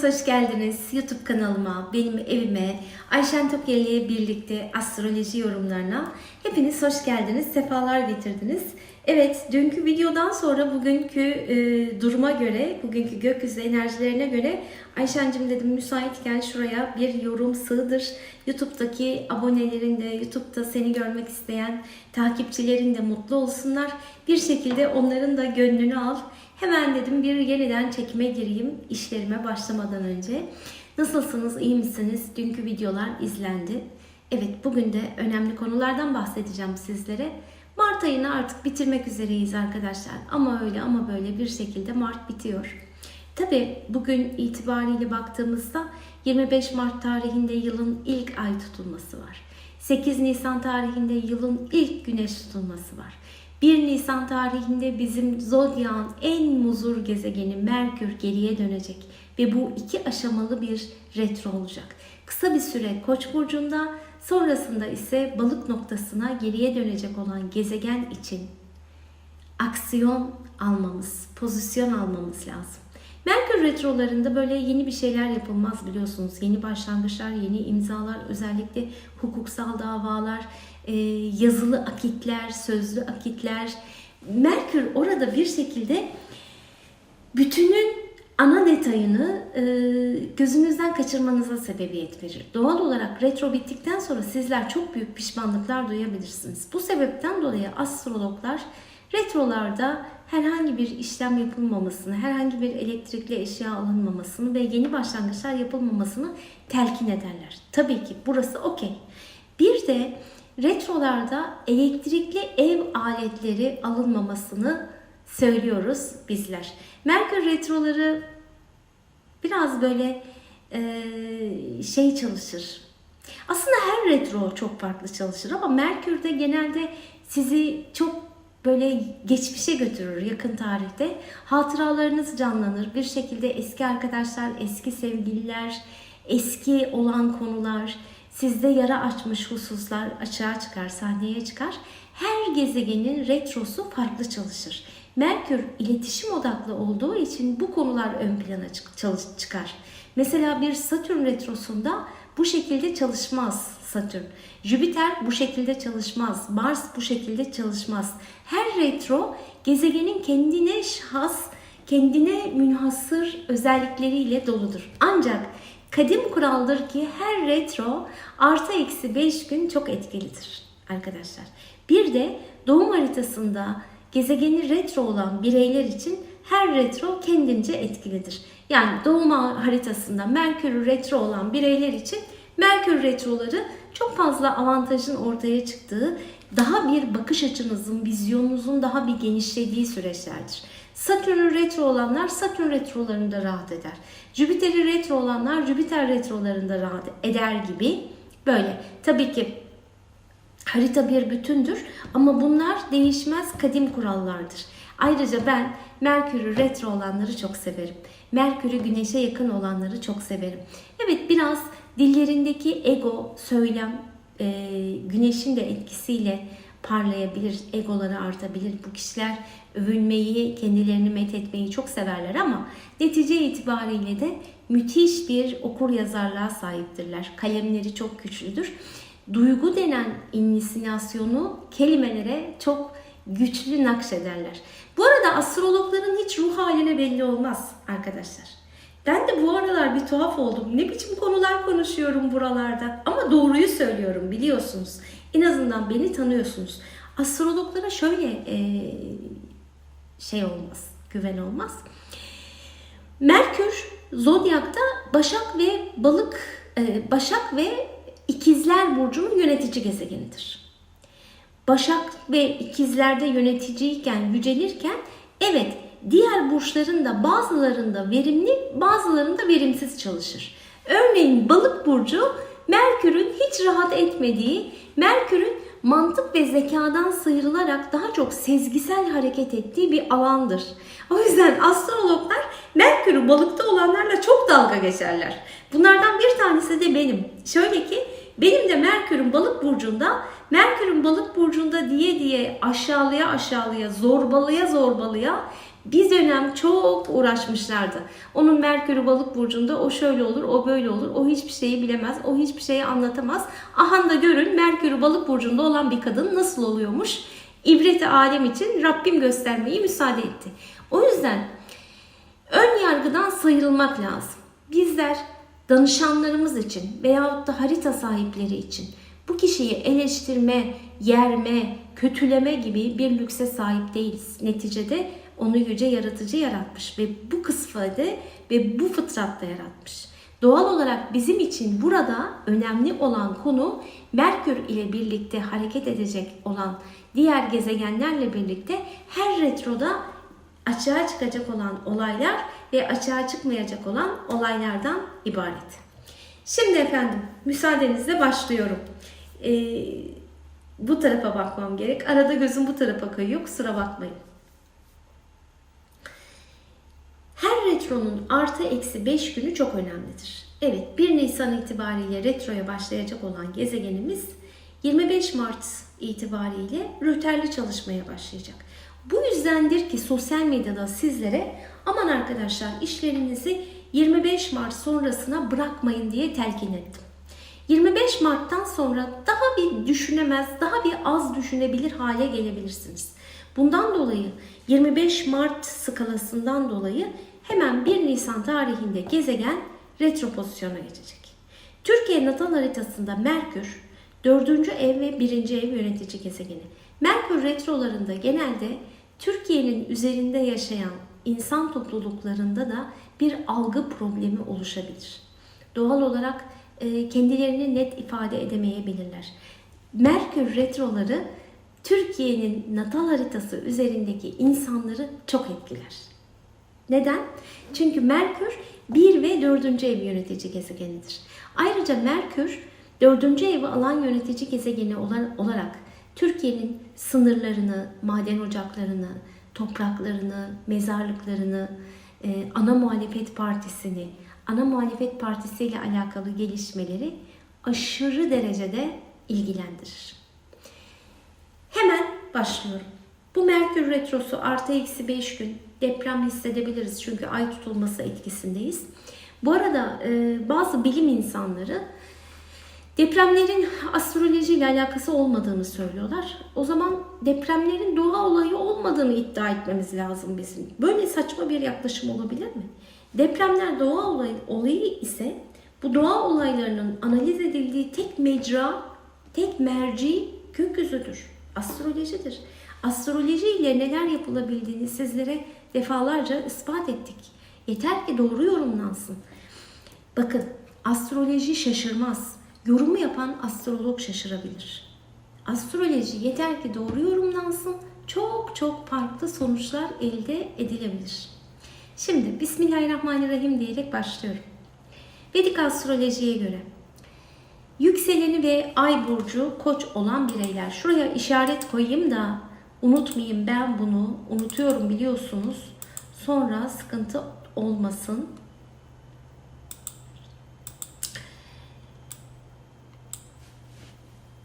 Hepiniz hoş geldiniz YouTube kanalıma, benim evime, Ayşen Tokeli birlikte astroloji yorumlarına. Hepiniz hoş geldiniz, sefalar getirdiniz. Evet, dünkü videodan sonra bugünkü e, duruma göre, bugünkü gökyüzü enerjilerine göre Ayşen'cim dedim müsaitken şuraya bir yorum sığdır. YouTube'daki abonelerin de, YouTube'da seni görmek isteyen takipçilerin de mutlu olsunlar. Bir şekilde onların da gönlünü al. Hemen dedim bir yeniden çekime gireyim işlerime başlamadan önce. Nasılsınız, iyi misiniz? Dünkü videolar izlendi. Evet, bugün de önemli konulardan bahsedeceğim sizlere. Mart ayını artık bitirmek üzereyiz arkadaşlar. Ama öyle ama böyle bir şekilde Mart bitiyor. Tabi bugün itibariyle baktığımızda 25 Mart tarihinde yılın ilk ay tutulması var. 8 Nisan tarihinde yılın ilk güneş tutulması var. 1 Nisan tarihinde bizim zodyan en muzur gezegeni Merkür geriye dönecek ve bu iki aşamalı bir retro olacak. Kısa bir süre Koç burcunda, sonrasında ise balık noktasına geriye dönecek olan gezegen için aksiyon almamız, pozisyon almamız lazım. Merkür retrolarında böyle yeni bir şeyler yapılmaz biliyorsunuz. Yeni başlangıçlar, yeni imzalar, özellikle hukuksal davalar, yazılı akitler, sözlü akitler. Merkür orada bir şekilde bütünün ana detayını e, gözünüzden kaçırmanıza sebebiyet verir. Doğal olarak retro bittikten sonra sizler çok büyük pişmanlıklar duyabilirsiniz. Bu sebepten dolayı astrologlar retrolarda herhangi bir işlem yapılmamasını, herhangi bir elektrikli eşya alınmamasını ve yeni başlangıçlar yapılmamasını telkin ederler. Tabii ki burası okey. Bir de retrolarda elektrikli ev aletleri alınmamasını söylüyoruz bizler. Merkür retroları biraz böyle e, şey çalışır. Aslında her retro çok farklı çalışır ama Merkür'de genelde sizi çok böyle geçmişe götürür yakın tarihte. Hatıralarınız canlanır. Bir şekilde eski arkadaşlar, eski sevgililer, eski olan konular, sizde yara açmış hususlar açığa çıkar, sahneye çıkar. Her gezegenin retrosu farklı çalışır. Merkür iletişim odaklı olduğu için bu konular ön plana çık- çıkar. Mesela bir Satürn retrosunda bu şekilde çalışmaz Satürn. Jüpiter bu şekilde çalışmaz. Mars bu şekilde çalışmaz. Her retro gezegenin kendine has, kendine münhasır özellikleriyle doludur. Ancak kadim kuraldır ki her retro artı eksi 5 gün çok etkilidir arkadaşlar. Bir de doğum haritasında gezegeni retro olan bireyler için her retro kendince etkilidir. Yani doğum haritasında Merkür retro olan bireyler için Merkür retroları çok fazla avantajın ortaya çıktığı, daha bir bakış açınızın, vizyonunuzun daha bir genişlediği süreçlerdir. Satürn retro olanlar Satürn retrolarında rahat eder. Jüpiter'i retro olanlar Jüpiter retrolarında rahat eder gibi böyle. Tabii ki harita bir bütündür ama bunlar değişmez kadim kurallardır. Ayrıca ben Merkür'ü retro olanları çok severim. Merkür'ü güneşe yakın olanları çok severim. Evet biraz dillerindeki ego, söylem, e, güneşin de etkisiyle parlayabilir, egoları artabilir. Bu kişiler övünmeyi, kendilerini met etmeyi çok severler ama netice itibariyle de müthiş bir okur yazarlığa sahiptirler. Kalemleri çok güçlüdür. Duygu denen inisiyasyonu kelimelere çok güçlü nakşederler. Bu arada astrologların hiç ruh haline belli olmaz arkadaşlar. Ben de bu aralar bir tuhaf oldum. Ne biçim konular konuşuyorum buralarda. Ama doğruyu söylüyorum biliyorsunuz. En azından beni tanıyorsunuz. Astrologlara şöyle e, şey olmaz, güven olmaz. Merkür zodyakta Başak ve Balık, e, Başak ve İkizler burcunun yönetici gezegenidir. Başak ve ikizlerde yöneticiyken, yücelirken evet diğer burçların da bazılarında verimli, bazılarında verimsiz çalışır. Örneğin balık burcu Merkür'ün hiç rahat etmediği, Merkür'ün mantık ve zekadan sıyrılarak daha çok sezgisel hareket ettiği bir alandır. O yüzden astrologlar Merkür'ü balıkta olanlarla çok dalga geçerler. Bunlardan bir tanesi de benim. Şöyle ki benim de Merkür'ün balık burcunda, Merkür'ün balık burcunda diye diye aşağıya aşağıya, zorbalaya zorbalaya Bir dönem çok uğraşmışlardı. Onun Merkür'ü balık burcunda o şöyle olur, o böyle olur. O hiçbir şeyi bilemez, o hiçbir şeyi anlatamaz. Aha da görün Merkür'ü balık burcunda olan bir kadın nasıl oluyormuş. İbreti alem için Rabbim göstermeyi müsaade etti. O yüzden ön yargıdan sıyrılmak lazım. Bizler danışanlarımız için veyahut da harita sahipleri için bu kişiyi eleştirme, yerme, kötüleme gibi bir lükse sahip değiliz. Neticede onu yüce yaratıcı yaratmış ve bu kısfada ve bu fıtratta yaratmış. Doğal olarak bizim için burada önemli olan konu Merkür ile birlikte hareket edecek olan diğer gezegenlerle birlikte her retroda açığa çıkacak olan olaylar ve açığa çıkmayacak olan olaylardan ibaret. Şimdi efendim müsaadenizle başlıyorum. Ee, bu tarafa bakmam gerek. Arada gözüm bu tarafa kayıyor. Kusura bakmayın. Her retronun artı eksi 5 günü çok önemlidir. Evet 1 Nisan itibariyle retroya başlayacak olan gezegenimiz 25 Mart itibariyle röterli çalışmaya başlayacak. Bu yüzdendir ki sosyal medyada sizlere aman arkadaşlar işlerinizi 25 Mart sonrasına bırakmayın diye telkin ettim. 25 Mart'tan sonra daha bir düşünemez, daha bir az düşünebilir hale gelebilirsiniz. Bundan dolayı 25 Mart skalasından dolayı hemen 1 Nisan tarihinde gezegen retro pozisyona geçecek. Türkiye natal haritasında Merkür 4. ev ve 1. ev yönetici gezegeni. Merkür retrolarında genelde Türkiye'nin üzerinde yaşayan insan topluluklarında da bir algı problemi oluşabilir. Doğal olarak e, kendilerini net ifade edemeyebilirler. Merkür retroları Türkiye'nin natal haritası üzerindeki insanları çok etkiler. Neden? Çünkü Merkür 1 ve 4. ev yönetici gezegenidir. Ayrıca Merkür 4. evi alan yönetici gezegeni olarak Türkiye'nin sınırlarını, maden ocaklarını, topraklarını, mezarlıklarını, e, ana muhalefet partisini, ana muhalefet partisi ile alakalı gelişmeleri aşırı derecede ilgilendirir. Hemen başlıyorum. Bu Merkür Retrosu artı eksi 5 gün deprem hissedebiliriz çünkü ay tutulması etkisindeyiz. Bu arada e, bazı bilim insanları depremlerin astroloji ile alakası olmadığını söylüyorlar. O zaman depremlerin doğa olayı olmadığını iddia etmemiz lazım bizim. Böyle saçma bir yaklaşım olabilir mi? Depremler doğa olayı, olayı ise bu doğa olaylarının analiz edildiği tek mecra, tek merci gökyüzüdür. Astrolojidir. Astroloji ile neler yapılabildiğini sizlere defalarca ispat ettik. Yeter ki doğru yorumlansın. Bakın astroloji şaşırmaz. Yorumu yapan astrolog şaşırabilir. Astroloji yeter ki doğru yorumlansın. Çok çok farklı sonuçlar elde edilebilir. Şimdi Bismillahirrahmanirrahim diyerek başlıyorum. Vedik astrolojiye göre yükseleni ve ay burcu koç olan bireyler. Şuraya işaret koyayım da unutmayayım ben bunu. Unutuyorum biliyorsunuz. Sonra sıkıntı olmasın.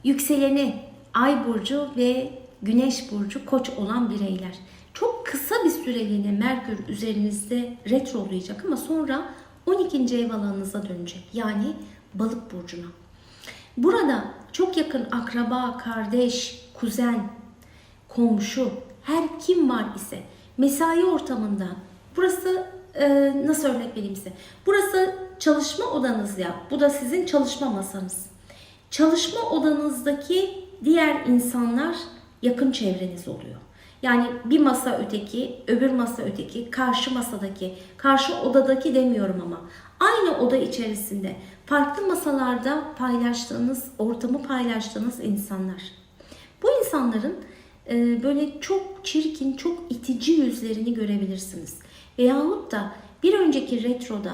Yükseleni ay burcu ve güneş burcu koç olan bireyler. Çok kısa bir süreliğine Merkür üzerinizde retrolayacak ama sonra 12. ev alanınıza dönecek. Yani balık burcuna. Burada çok yakın akraba, kardeş, kuzen, komşu, her kim var ise mesai ortamında burası e, nasıl örnek vereyim size? Burası çalışma odanız ya. Bu da sizin çalışma masanız. Çalışma odanızdaki diğer insanlar yakın çevreniz oluyor. Yani bir masa öteki, öbür masa öteki, karşı masadaki, karşı odadaki demiyorum ama aynı oda içerisinde farklı masalarda paylaştığınız, ortamı paylaştığınız insanlar. Bu insanların e, böyle çok çirkin, çok itici yüzlerini görebilirsiniz. Veyahut da bir önceki retroda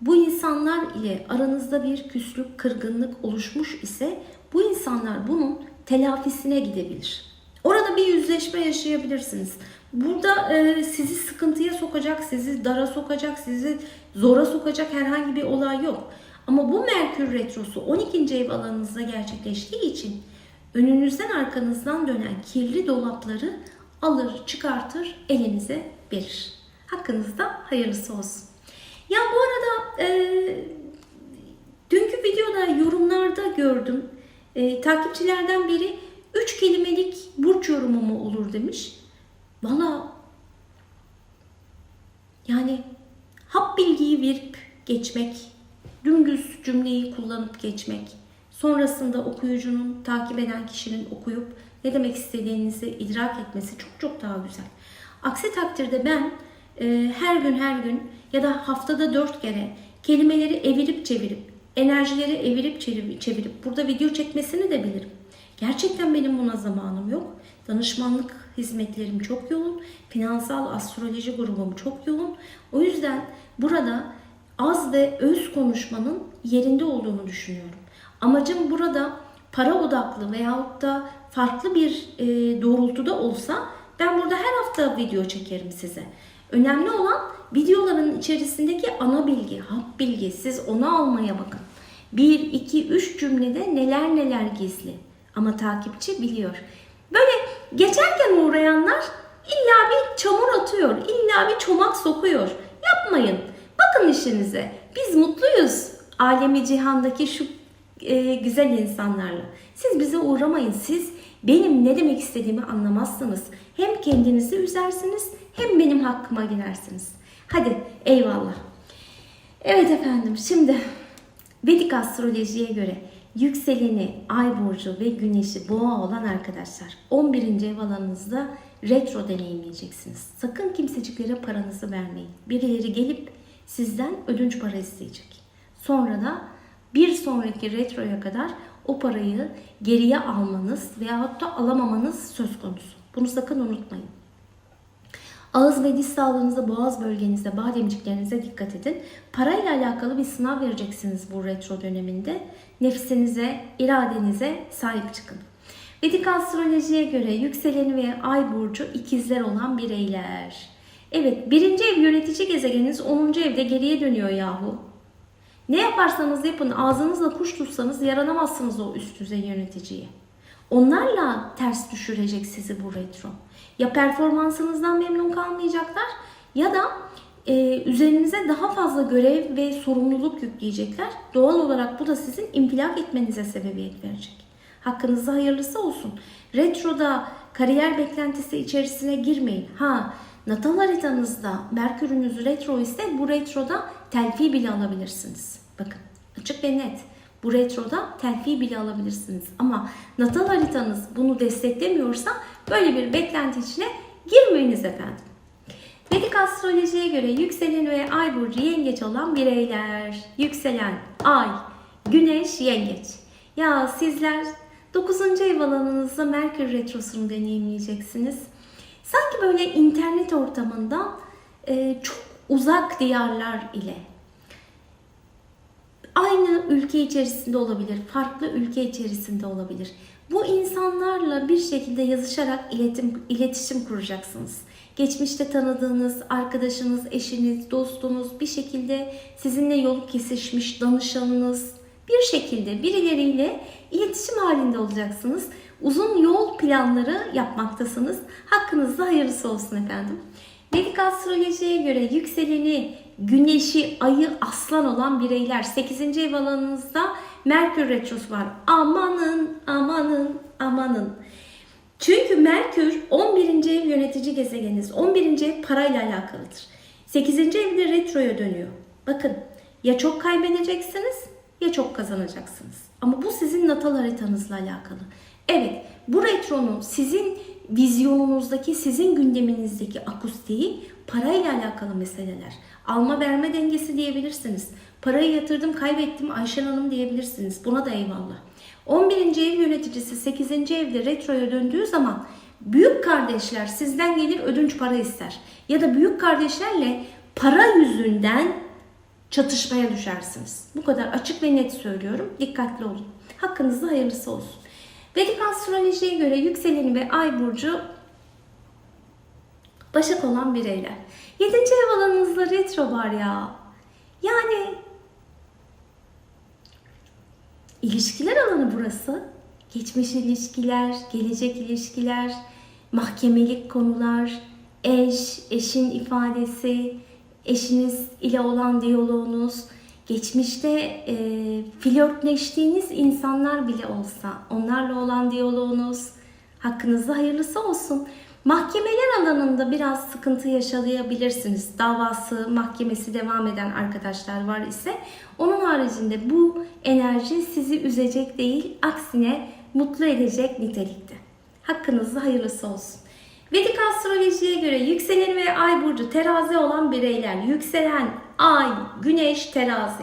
bu insanlar ile aranızda bir küslük, kırgınlık oluşmuş ise bu insanlar bunun telafisine gidebilir. Orada bir yüzleşme yaşayabilirsiniz. Burada e, sizi sıkıntıya sokacak, sizi dara sokacak, sizi zora sokacak herhangi bir olay yok. Ama bu Merkür Retrosu 12. ev alanınızda gerçekleştiği için önünüzden arkanızdan dönen kirli dolapları alır, çıkartır, elinize verir. Hakkınızda hayırlısı olsun. Ya bu arada e, dünkü videoda yorumlarda gördüm. E, takipçilerden biri 3 kelimelik burç yorumu mu olur demiş. Valla yani hap bilgiyi verip geçmek, dümdüz cümleyi kullanıp geçmek, sonrasında okuyucunun, takip eden kişinin okuyup ne demek istediğinizi idrak etmesi çok çok daha güzel. Aksi takdirde ben e, her gün her gün ya da haftada dört kere kelimeleri evirip çevirip, enerjileri evirip çevirip, çevirip burada video çekmesini de bilirim. Gerçekten benim buna zamanım yok. Danışmanlık hizmetlerim çok yoğun. Finansal astroloji grubum çok yoğun. O yüzden burada az ve öz konuşmanın yerinde olduğunu düşünüyorum. Amacım burada para odaklı veyahut da farklı bir e, doğrultuda olsa ben burada her hafta video çekerim size. Önemli olan videoların içerisindeki ana bilgi, hap bilgi. Siz onu almaya bakın. 1, 2, 3 cümlede neler neler gizli. Ama takipçi biliyor. Böyle geçerken uğrayanlar illa bir çamur atıyor, illa bir çomak sokuyor. Yapmayın. Bakın işinize. Biz mutluyuz. Alemi cihandaki şu e, güzel insanlarla. Siz bize uğramayın. Siz benim ne demek istediğimi anlamazsınız. Hem kendinizi üzersiniz hem benim hakkıma girersiniz. Hadi eyvallah. Evet efendim şimdi Vedik astrolojiye göre yükseleni, ay burcu ve güneşi boğa olan arkadaşlar 11. ev alanınızda retro deneyimleyeceksiniz. Sakın kimseciklere paranızı vermeyin. Birileri gelip sizden ödünç para isteyecek. Sonra da bir sonraki retroya kadar o parayı geriye almanız veyahut da alamamanız söz konusu. Bunu sakın unutmayın. Ağız ve diş sağlığınıza, boğaz bölgenizde, bademciklerinize dikkat edin. Parayla alakalı bir sınav vereceksiniz bu retro döneminde. Nefsinize, iradenize sahip çıkın. Vedik astrolojiye göre yükseleni ve ay burcu ikizler olan bireyler. Evet, birinci ev yönetici gezegeniniz 10. evde geriye dönüyor yahu. Ne yaparsanız yapın, ağzınızla kuş tutsanız yaranamazsınız o üst düzey yöneticiye. Onlarla ters düşürecek sizi bu retro. Ya performansınızdan memnun kalmayacaklar ya da e, üzerinize daha fazla görev ve sorumluluk yükleyecekler. Doğal olarak bu da sizin infilak etmenize sebebiyet verecek. Hakkınızda hayırlısı olsun. Retroda kariyer beklentisi içerisine girmeyin. Ha natal haritanızda Merkür'ünüz retro ise bu retroda telfi bile alabilirsiniz. Bakın açık ve net. Bu retroda telfi bile alabilirsiniz. Ama natal haritanız bunu desteklemiyorsa böyle bir beklenti içine girmeyiniz efendim. Vedik astrolojiye göre yükselen ve ay burcu yengeç olan bireyler. Yükselen, ay, güneş, yengeç. Ya sizler 9. ev alanınızda Merkür Retrosu'nu deneyimleyeceksiniz. Sanki böyle internet ortamında e, çok uzak diyarlar ile aynı ülke içerisinde olabilir, farklı ülke içerisinde olabilir. Bu insanlarla bir şekilde yazışarak iletim, iletişim kuracaksınız. Geçmişte tanıdığınız arkadaşınız, eşiniz, dostunuz bir şekilde sizinle yolu kesişmiş danışanınız bir şekilde birileriyle iletişim halinde olacaksınız. Uzun yol planları yapmaktasınız. Hakkınızda hayırlısı olsun efendim. Vedik astrolojiye göre yükseleni, güneşi, ayı, aslan olan bireyler 8. ev alanınızda Merkür Retrosu var. Amanın, amanın, amanın. Çünkü Merkür 11. ev yönetici gezegeniniz. 11. ev parayla alakalıdır. 8. evde retroya dönüyor. Bakın ya çok kaybedeceksiniz ya çok kazanacaksınız. Ama bu sizin natal haritanızla alakalı. Evet bu retronun sizin vizyonunuzdaki, sizin gündeminizdeki akustiği parayla alakalı meseleler. Alma verme dengesi diyebilirsiniz. Parayı yatırdım kaybettim Ayşen Hanım diyebilirsiniz. Buna da eyvallah. 11. ev yöneticisi 8. evde retroya döndüğü zaman büyük kardeşler sizden gelir ödünç para ister. Ya da büyük kardeşlerle para yüzünden çatışmaya düşersiniz. Bu kadar açık ve net söylüyorum. Dikkatli olun. Hakkınızda hayırlısı olsun. Vedik astrolojiye göre yükseleni ve ay burcu Başak olan bireyler. 7. ev alanınızda retro var ya. Yani ilişkiler alanı burası. Geçmiş ilişkiler, gelecek ilişkiler, mahkemelik konular, eş, eşin ifadesi, eşiniz ile olan diyaloğunuz, geçmişte e, flörtleştiğiniz insanlar bile olsa onlarla olan diyaloğunuz hakkınızda hayırlısı olsun. Mahkemeler alanında biraz sıkıntı yaşayabilirsiniz. Davası, mahkemesi devam eden arkadaşlar var ise onun haricinde bu enerji sizi üzecek değil, aksine mutlu edecek nitelikte. Hakkınızda hayırlısı olsun. Vedik astrolojiye göre yükselen ve ay burcu terazi olan bireyler, yükselen ay, güneş terazi.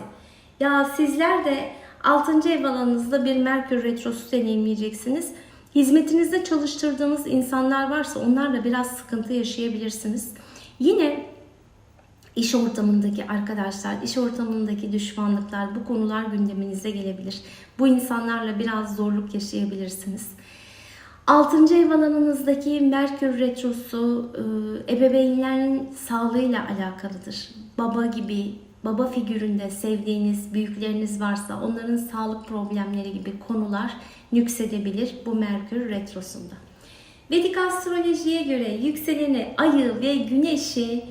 Ya sizler de 6. ev alanınızda bir Merkür Retrosu deneyimleyeceksiniz. Hizmetinizde çalıştırdığınız insanlar varsa onlarla biraz sıkıntı yaşayabilirsiniz. Yine iş ortamındaki arkadaşlar, iş ortamındaki düşmanlıklar, bu konular gündeminize gelebilir. Bu insanlarla biraz zorluk yaşayabilirsiniz. 6. ev alanınızdaki Merkür Retrosu e, ebeveynlerin sağlığıyla alakalıdır. Baba gibi, baba figüründe sevdiğiniz büyükleriniz varsa onların sağlık problemleri gibi konular nüksedebilir bu Merkür Retrosu'nda. Vedik astrolojiye göre yükseleni, ayı ve güneşi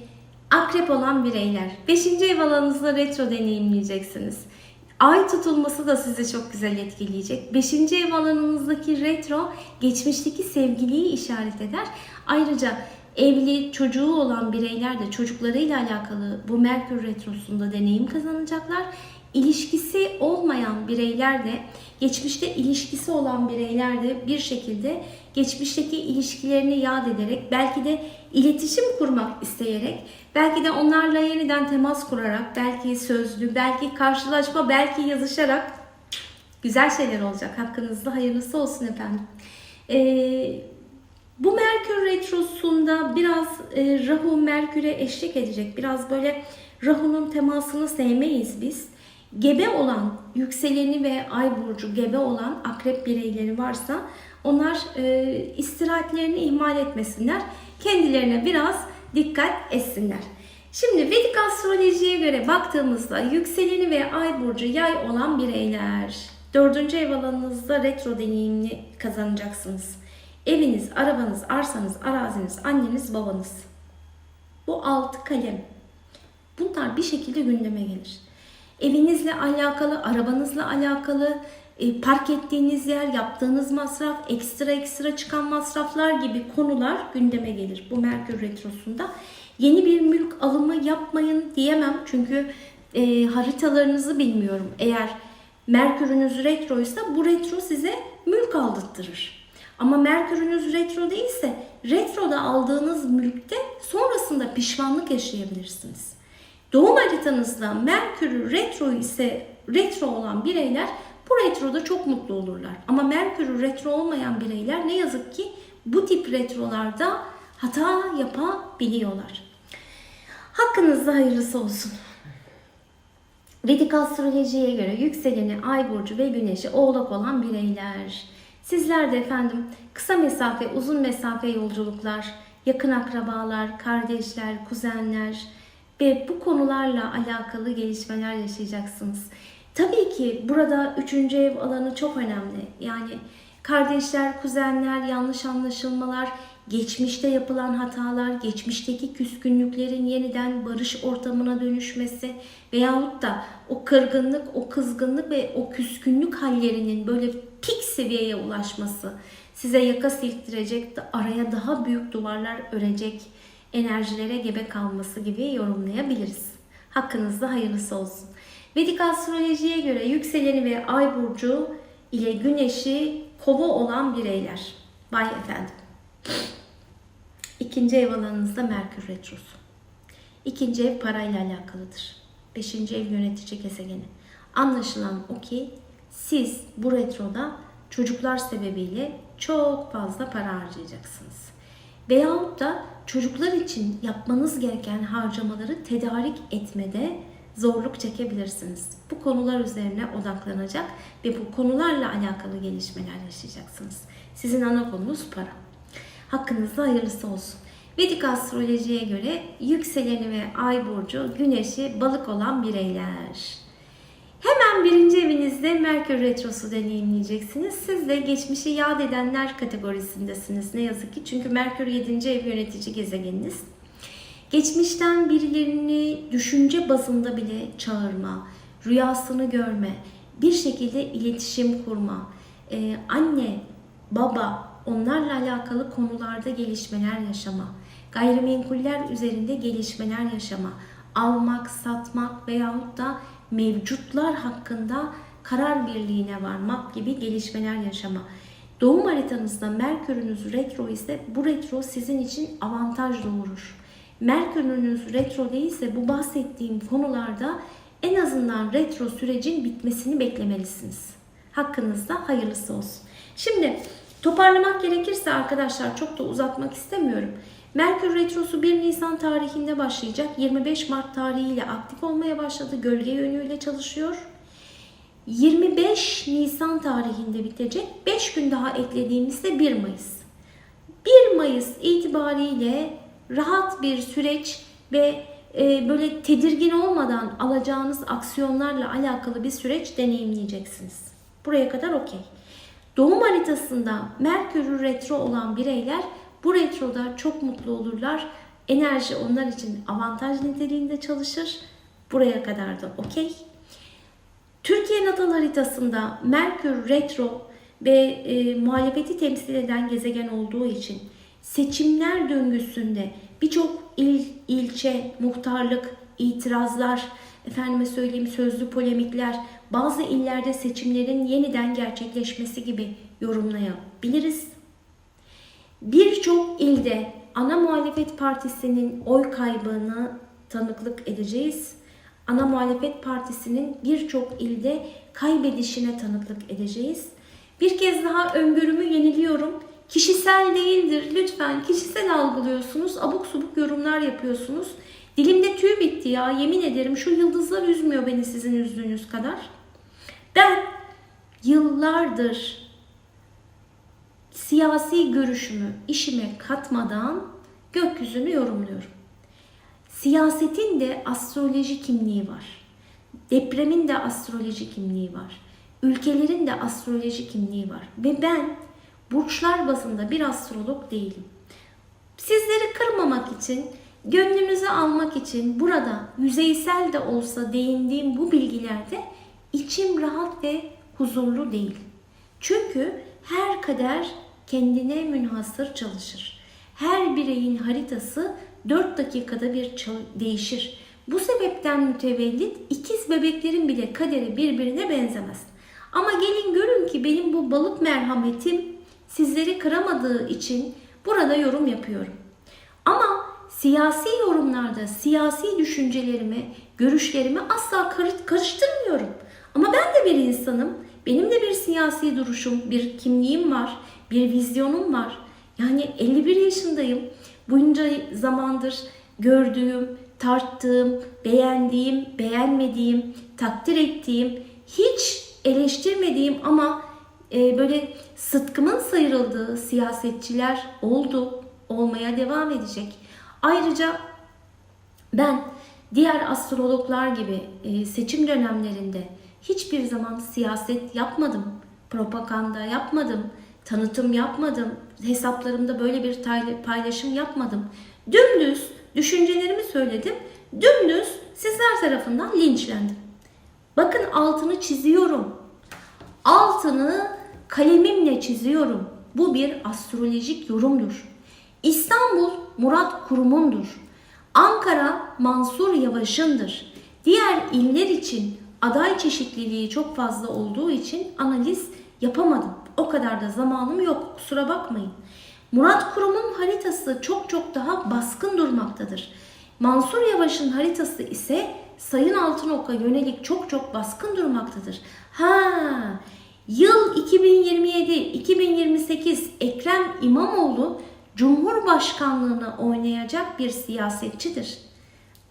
akrep olan bireyler 5. ev alanınızda retro deneyimleyeceksiniz. Ay tutulması da sizi çok güzel etkileyecek. 5. ev alanınızdaki retro geçmişteki sevgiliyi işaret eder. Ayrıca evli çocuğu olan bireyler de çocuklarıyla alakalı bu Merkür retrosunda deneyim kazanacaklar. İlişkisi olmayan bireyler de geçmişte ilişkisi olan bireyler de bir şekilde geçmişteki ilişkilerini yad ederek belki de iletişim kurmak isteyerek belki de onlarla yeniden temas kurarak belki sözlü belki karşılaşma belki yazışarak güzel şeyler olacak. Hakkınızda hayırlısı olsun efendim. Ee, bu Merkür Retrosu'nda biraz e, Rahu Merkür'e eşlik edecek. Biraz böyle Rahu'nun temasını sevmeyiz biz. Gebe olan, yükseleni ve ay burcu gebe olan akrep bireyleri varsa onlar e, istirahatlerini ihmal etmesinler. Kendilerine biraz dikkat etsinler. Şimdi Vedik astrolojiye göre baktığımızda yükseleni ve ay burcu yay olan bireyler. Dördüncü ev alanınızda retro deneyimini kazanacaksınız. Eviniz, arabanız, arsanız, araziniz, anneniz, babanız. Bu altı kalem. Bunlar bir şekilde gündeme gelir. Evinizle alakalı, arabanızla alakalı, e, park ettiğiniz yer, yaptığınız masraf, ekstra ekstra çıkan masraflar gibi konular gündeme gelir bu Merkür Retrosu'nda. Yeni bir mülk alımı yapmayın diyemem çünkü e, haritalarınızı bilmiyorum. Eğer Merkür'ünüz retroysa bu retro size mülk aldırtırır. Ama Merkür'ünüz retro değilse retroda aldığınız mülkte sonrasında pişmanlık yaşayabilirsiniz. Doğum haritanızda Merkür retro ise retro olan bireyler bu retroda çok mutlu olurlar. Ama Merkür retro olmayan bireyler ne yazık ki bu tip retrolarda hata yapabiliyorlar. Hakkınızda hayırlısı olsun. Vedik astrolojiye göre yükseleni, ay burcu ve güneşi oğlak olan bireyler. Sizler de efendim kısa mesafe, uzun mesafe yolculuklar, yakın akrabalar, kardeşler, kuzenler ve bu konularla alakalı gelişmeler yaşayacaksınız. Tabii ki burada üçüncü ev alanı çok önemli. Yani kardeşler, kuzenler, yanlış anlaşılmalar, geçmişte yapılan hatalar, geçmişteki küskünlüklerin yeniden barış ortamına dönüşmesi veyahut da o kırgınlık, o kızgınlık ve o küskünlük hallerinin böyle pik seviyeye ulaşması size yaka silktirecek, araya daha büyük duvarlar örecek enerjilere gebe kalması gibi yorumlayabiliriz. Hakkınızda hayırlısı olsun. Vedik astrolojiye göre yükseleni ve ay burcu ile güneşi kova olan bireyler. Bay efendim. İkinci ev alanınızda Merkür Retrosu. İkinci ev parayla alakalıdır. Beşinci ev yönetici gezegeni. Anlaşılan o ki siz bu retroda çocuklar sebebiyle çok fazla para harcayacaksınız. Veyahut da çocuklar için yapmanız gereken harcamaları tedarik etmede zorluk çekebilirsiniz. Bu konular üzerine odaklanacak ve bu konularla alakalı gelişmeler yaşayacaksınız. Sizin ana konunuz para. Hakkınızda hayırlısı olsun. Vedik astrolojiye göre yükseleni ve ay burcu güneşi balık olan bireyler. Hemen birinci evinizde Merkür Retrosu deneyimleyeceksiniz. Siz de geçmişi yad edenler kategorisindesiniz ne yazık ki. Çünkü Merkür 7. ev yönetici gezegeniniz. Geçmişten birilerini düşünce bazında bile çağırma, rüyasını görme, bir şekilde iletişim kurma, ee, anne, baba, onlarla alakalı konularda gelişmeler yaşama, gayrimenkuller üzerinde gelişmeler yaşama, almak, satmak veyahut da mevcutlar hakkında karar birliğine varmak gibi gelişmeler yaşama. Doğum haritanızda Merkür'ünüz retro ise bu retro sizin için avantaj doğurur. Merkür'ünüz retro değilse bu bahsettiğim konularda en azından retro sürecin bitmesini beklemelisiniz. Hakkınızda hayırlısı olsun. Şimdi toparlamak gerekirse arkadaşlar çok da uzatmak istemiyorum. Merkür Retrosu 1 Nisan tarihinde başlayacak. 25 Mart tarihiyle aktif olmaya başladı. Gölge yönüyle çalışıyor. 25 Nisan tarihinde bitecek. 5 gün daha eklediğimizde 1 Mayıs. 1 Mayıs itibariyle rahat bir süreç ve e, böyle tedirgin olmadan alacağınız aksiyonlarla alakalı bir süreç deneyimleyeceksiniz. Buraya kadar okey. Doğum haritasında Merkür retro olan bireyler bu retroda çok mutlu olurlar. Enerji onlar için avantaj niteliğinde çalışır. Buraya kadar da okey. Türkiye natal haritasında Merkür retro ve e, muhalefeti temsil eden gezegen olduğu için seçimler döngüsünde birçok il, ilçe, muhtarlık, itirazlar, efendime söyleyeyim sözlü polemikler, bazı illerde seçimlerin yeniden gerçekleşmesi gibi yorumlayabiliriz. Birçok ilde ana muhalefet partisinin oy kaybını tanıklık edeceğiz. Ana muhalefet partisinin birçok ilde kaybedişine tanıklık edeceğiz. Bir kez daha öngörümü yeniliyorum. Kişisel değildir. Lütfen kişisel algılıyorsunuz. Abuk subuk yorumlar yapıyorsunuz. Dilimde tüy bitti ya. Yemin ederim şu yıldızlar üzmüyor beni sizin üzdüğünüz kadar. Ben yıllardır siyasi görüşümü işime katmadan gökyüzünü yorumluyorum. Siyasetin de astroloji kimliği var. Depremin de astroloji kimliği var. Ülkelerin de astroloji kimliği var. Ve ben burçlar bazında bir astrolog değilim. Sizleri kırmamak için, gönlünüzü almak için burada yüzeysel de olsa değindiğim bu bilgilerde içim rahat ve huzurlu değil. Çünkü her kader kendine münhasır çalışır. Her bireyin haritası 4 dakikada bir değişir. Bu sebepten mütevellit ikiz bebeklerin bile kaderi birbirine benzemez. Ama gelin görün ki benim bu balık merhametim sizleri kıramadığı için burada yorum yapıyorum. Ama siyasi yorumlarda siyasi düşüncelerimi, görüşlerimi asla karıştırmıyorum. Ama ben de bir insanım. Benim de bir siyasi duruşum, bir kimliğim var, bir vizyonum var. Yani 51 yaşındayım. Bunca zamandır gördüğüm, tarttığım, beğendiğim, beğenmediğim, takdir ettiğim, hiç eleştirmediğim ama e, böyle sıtkımın sıyrıldığı siyasetçiler oldu, olmaya devam edecek. Ayrıca ben diğer astrologlar gibi e, seçim dönemlerinde hiçbir zaman siyaset yapmadım, propaganda yapmadım, tanıtım yapmadım, hesaplarımda böyle bir paylaşım yapmadım. Dümdüz düşüncelerimi söyledim, dümdüz sizler tarafından linçlendim. Bakın altını çiziyorum. Altını kalemimle çiziyorum. Bu bir astrolojik yorumdur. İstanbul Murat Kurum'undur. Ankara Mansur Yavaş'ındır. Diğer iller için aday çeşitliliği çok fazla olduğu için analiz yapamadım. O kadar da zamanım yok. Kusura bakmayın. Murat Kurum'un haritası çok çok daha baskın durmaktadır. Mansur Yavaş'ın haritası ise Sayın Altınok'a yönelik çok çok baskın durmaktadır. Ha, yıl 2027-2028 Ekrem İmamoğlu Cumhurbaşkanlığını oynayacak bir siyasetçidir.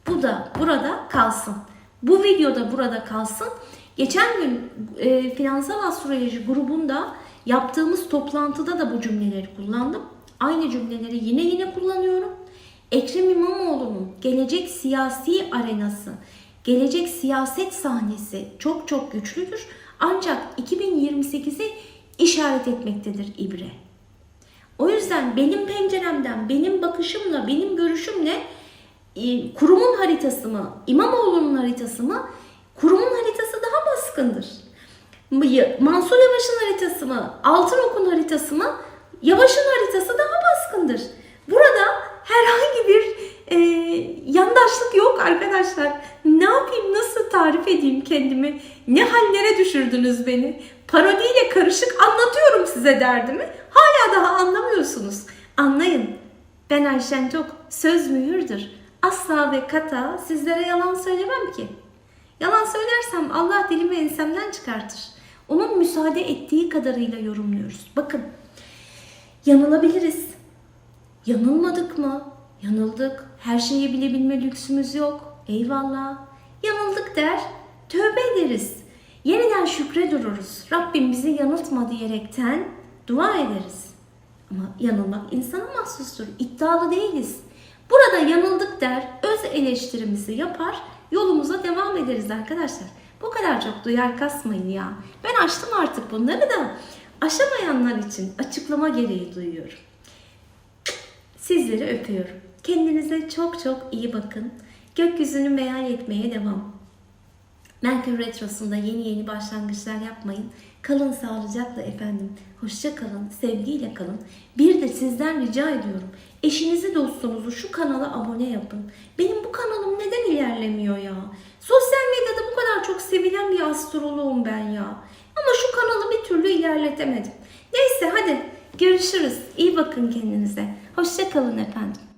Bu da burada kalsın. Bu videoda burada kalsın. Geçen gün e, Finansal Astroloji grubunda yaptığımız toplantıda da bu cümleleri kullandım. Aynı cümleleri yine yine kullanıyorum. Ekrem İmamoğlu'nun gelecek siyasi arenası Gelecek siyaset sahnesi çok çok güçlüdür. Ancak 2028'i işaret etmektedir ibre. O yüzden benim penceremden, benim bakışımla, benim görüşümle e, kurumun haritası mı, İmamoğlu'nun haritası mı, kurumun haritası daha baskındır. Mansur Yavaş'ın haritası mı, Altınok'un haritası mı, Yavaş'ın haritası daha baskındır. Burada herhangi bir e, yandaşlık yok arkadaşlar. Ne yapayım, nasıl tarif edeyim kendimi? Ne hallere düşürdünüz beni? Parodiyle karışık anlatıyorum size derdimi. Hala daha anlamıyorsunuz. Anlayın. Ben Ayşen Tok, söz mühürdür. Asla ve kata sizlere yalan söylemem ki. Yalan söylersem Allah dilimi ensemden çıkartır. Onun müsaade ettiği kadarıyla yorumluyoruz. Bakın, yanılabiliriz. Yanılmadık mı? Yanıldık. Her şeyi bilebilme lüksümüz yok. Eyvallah. Yanıldık der, tövbe ederiz. Yeniden şükre dururuz. Rabbim bizi yanıltma diyerekten dua ederiz. Ama yanılmak insana mahsustur. İddialı değiliz. Burada yanıldık der, öz eleştirimizi yapar, yolumuza devam ederiz arkadaşlar. Bu kadar çok duyar kasmayın ya. Ben açtım artık bunları da aşamayanlar için açıklama gereği duyuyorum. Sizleri öpüyorum. Kendinize çok çok iyi bakın. Gökyüzünü meal etmeye devam. Merkür Retrosu'nda yeni yeni başlangıçlar yapmayın. Kalın sağlıcakla efendim. Hoşça kalın, sevgiyle kalın. Bir de sizden rica ediyorum. Eşinizi dostunuzu şu kanala abone yapın. Benim bu kanalım neden ilerlemiyor ya? Sosyal medyada bu kadar çok sevilen bir astroloğum ben ya. Ama şu kanalı bir türlü ilerletemedim. Neyse hadi görüşürüz. İyi bakın kendinize. Hoşça kalın efendim.